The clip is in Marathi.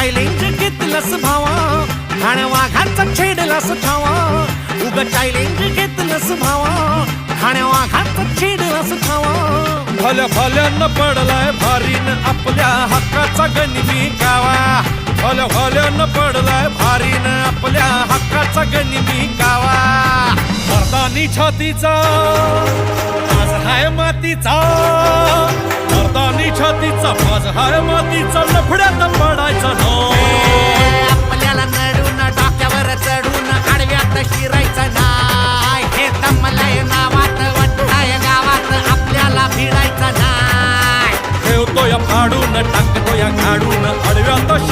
घेतलंस भावा. ठाण्या वाघाचा छेडलास ठावा उग चायलेंज घेतलंस भावा. ठाण्या वाघाचा छेडलास ठावा भल्या भल्यानं पडलाय भारीन आपल्या हक्काचा गणिमी गावा. भल्या भल्यानं पडलाय भारीन आपल्या हक्काचा गणिमी गावा. मर्दानी छातीचा आज हाय मातीचा. मर्दानी छातीचा आज हाय मातीचा लफड्यात पडा. नाय ठेवतो या फाडून टाकतो या काढून अडव्यात शिरायचा नाही